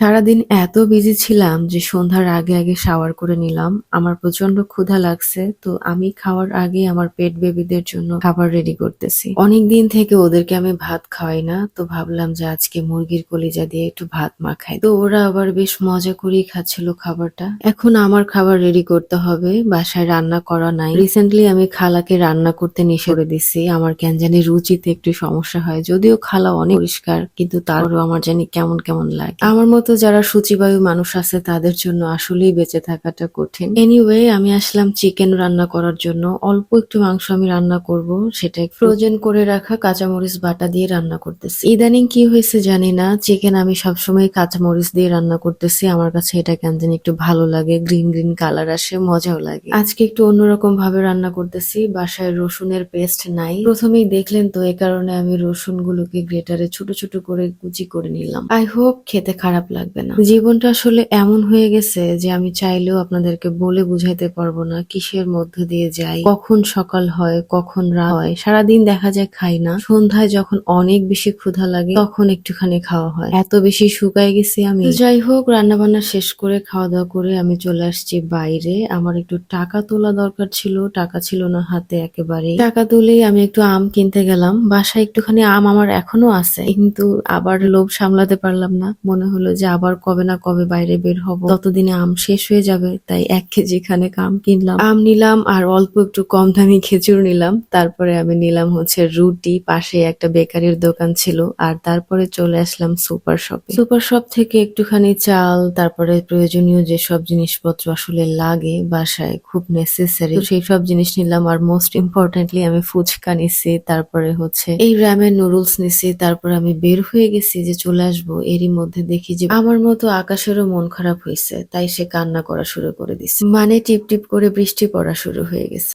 সারাদিন এত বিজি ছিলাম যে সন্ধ্যার আগে আগে শাওয়ার করে নিলাম। আমার প্রচণ্ড ক্ষুধা লাগছে, তো আমি খাওয়ার আগে আমার পেট বেবিদের জন্য খাবার রেডি করতেছি। অনেক দিন থেকে ওদেরকে আমি ভাত খাওয়াই না, তো ভাবলাম যে আজকে মুরগির কলিজা দিয়ে একটু ভাত মাখাই। তো ওরা আবার বেশ মজা করেই খাচ্ছিল খাবারটা। এখন আমার খাবার রেডি করতে হবে, বাসায় রান্না করা নাই। রিসেন্টলি আমি খালাকে রান্না করতে নিষেধ দিছি। আমার কেন জানি রুচিতে একটু সমস্যা হয়, যদিও খালা অনেক পরিষ্কার, কিন্তু তারপরেও আমার জানি কেমন কেমন লাগে। আমার মতো যারা সূচিবায়ু মানুষ আছে, তাদের জন্য আসলেই বেঁচে থাকাটা কঠিন। এনিওয়ে আমি আসলাম চিকেন রান্না করার জন্য। অল্প একটু মাংস আমি রান্না করব, সেটা ফ্রোজেন করে রাখা কাঁচামরিচ বাটা দিয়ে রান্না করতেছি। ইদানিং কি হয়েছে জানি না। চিকেন আমি সবসময় কাঁচামরিচ দিয়ে রান্না করতেছি। আমার কাছে এটা কেন জানি একটু ভালো লাগে। গ্রিন গ্রিন কালার আসে, মজাও লাগে। আজকে একটু অন্যরকম ভাবে রান্না করতেছি। বাসায় রসুনের পেস্ট নাই। প্রথমেই দেখলেন তো, এ কারণে আমি রসুন গুলোকে গ্রেটারে ছোট ছোট করে কুচি করে নিলাম। আই হোপ খেতে খারাপ লাগবে না। জীবনটা আসলে এমন হয়ে গেছে যে আমি চাইলেও আপনাদেরকে বলে বুঝাইতে পারব না কিসের মধ্যে দিয়ে যাই, কখন সকাল হয়, কখন রাত হয়। সারাদিন দেখা যায় খাই না। সন্ধ্যায় যখন অনেক বেশি ক্ষুধা লাগে, তখন একটুখানি খাওয়া হয়। এত বেশি শুকায় গেছি আমি। যাই হোক রান্না বান্না শেষ করে খাওয়া দাওয়া করে আমি চলে আসছি বাইরে। আমার একটু টাকা তোলা দরকার ছিল, টাকা ছিল না হাতে একেবারে টাকা তুলেই আমি একটু আম কিনতে গেলাম। বাসায় একটুখানি আম আমার এখনও আছে, কিন্তু আবার লোভ সামলাতে পারলাম না। মনে হলো যে আবার কবে না কবে বাইরে বের হব। ততদিনে আম শেষ হয়ে যাবে, তাই এক কেজি খানেক আম কিনলাম। আম নিলাম আর অল্প একটু কম দামি খেজুর নিলাম। তারপরে আমি নিলাম হচ্ছে রুটি, পাশে একটা বেকারির দোকান ছিল, আর তারপরে চলে আসলাম সুপার শপে। সুপার শপ থেকে একটুখানি চাল, তারপরে প্রয়োজনীয় যেসব জিনিসপত্র আসলে লাগে বাসায়, খুব নেসেসারি সেই সব জিনিস নিলাম, আর মোস্ট ইম্পর্টেন্টলি আমি ফুচকা নিছি, তারপরে হচ্ছে এই র্যামের নুডলস নিছি, তারপরে আমি বের হয়ে গেছি যে চলে আসব। এরই মধ্যে দেখি যে আমার মতো আকাশেরও মন খারাপ হয়েছে তাই সে কান্না করা শুরু করে দিছে। মানে টিপ টিপ করে বৃষ্টি পড়া শুরু হয়ে গেছে।